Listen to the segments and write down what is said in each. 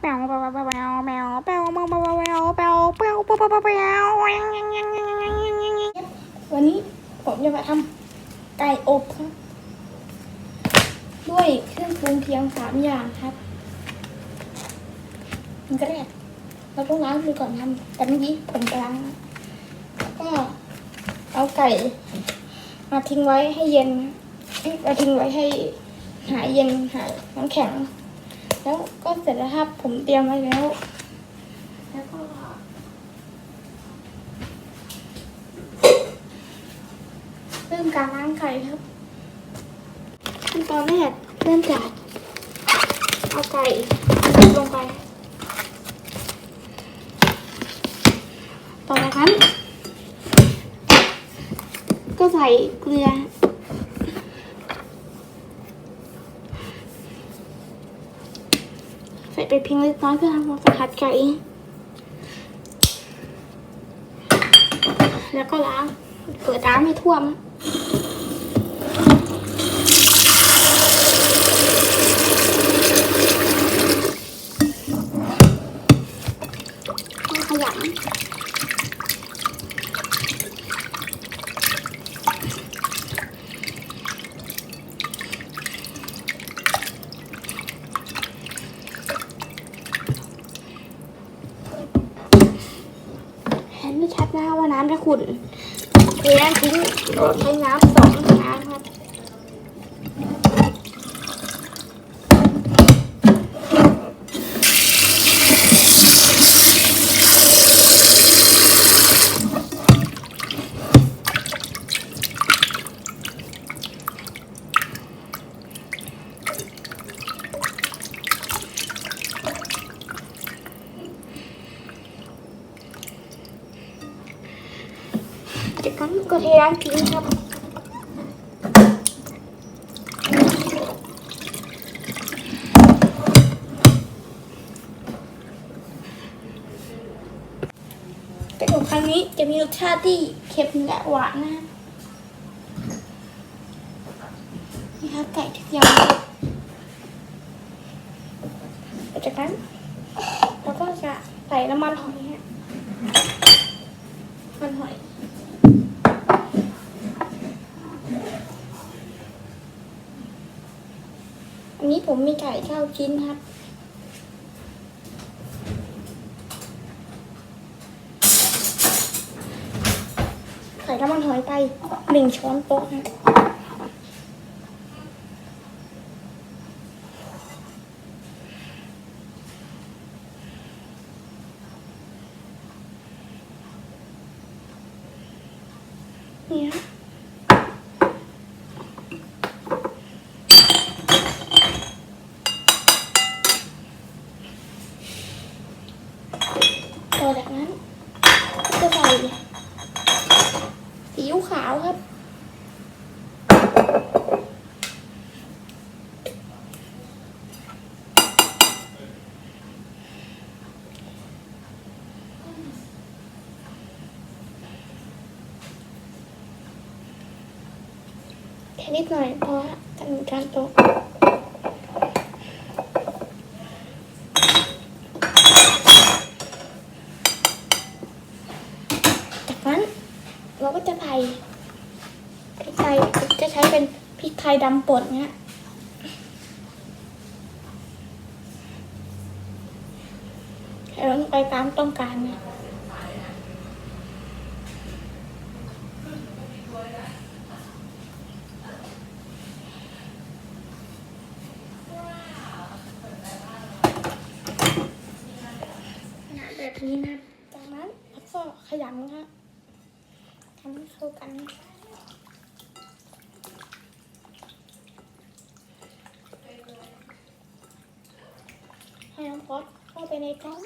แปวแปวแปวแปวแปวแปวแปวแปวแปวววันนี้ผมจะมาทำไก่อบครัด้วยเครื่องปรุงเพียงสามอย่างครับมันก็แรกเราต้องล้างมือก่อนทำแต่เมื่อกี้ผมล้างก็เอาไก่มาทิ้งไว้ให้เย็นเราทิ้งไว้ให้หายเย็นหายน้ำแข็ง แล้วก็เสร็จแล้วครับ ผมเตรียมไว้แล้ว แล้วก็เริ่มการล้างไก่ครับขั้นตอนแรกเริ่มจากเอาไก่ลงไป ต่อจากนั้นก็ใส่เกลือ ใส่ ไปเพียงเล็กน้อยเพื่อทำความสะอาดไก่แล้วก็ล้างเปิดน้ำให้ท่วม ให้ขยำเห็น ไม่ชัดนะว่าน้ำจะขุ่นเทน้ำทิ้งใช้น้ำสองน้ำครับ จากนั้นก็เทน้ำทิ้งครับแต่ของครั้งนี้จะมีรสชาติที่เค็มและหวานนะนี่ครับไก่ที่ยำครับจากนั้นเราก็จะใส่น้ำมันหอยฮะมันหอย อันนี้ ผมมีไก่เก้าชิ้นครับ ใส่น้ำมันหอยไปหนึ่งช้อนโต๊ะนะนี่ฮ จากนั้นก็จะใส่ซีอิ๊วขาวครับ แค่นิดหน่อยพอฮะกันการโตะจากนั้น เราก็จะใส่พริกไทยจะใช้เป็นพริกไทยดำป่นเนี้ยใส่ลงไปตามต้องการนะแบบนี้นะจากนั้นแล้วก็ขยำนะครับ ทำให้เข้ากันให้น้ำพอดเข้าไปในกล่อง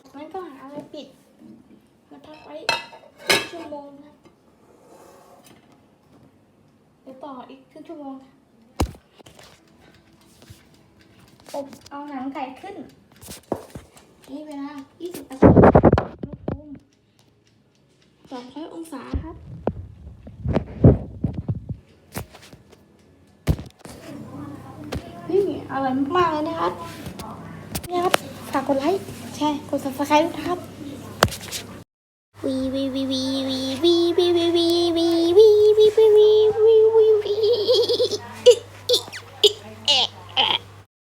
จากนั้นก็หาอะไรปิดมาพักไว้ วโมงครับเดี๋ยวต่ออีกครึ่งชั่วโมงค่ะอบเอาหนังไก่ขึ้น นี่เวลา 20นาทีอุณหภูมิ200 องศาครับนี่อร่อยมากๆเลยนะครับนี่ครับ ฝากกดไลค์ แชร์ กด subscribe ด้วยนะครับ วีวีวีวีวี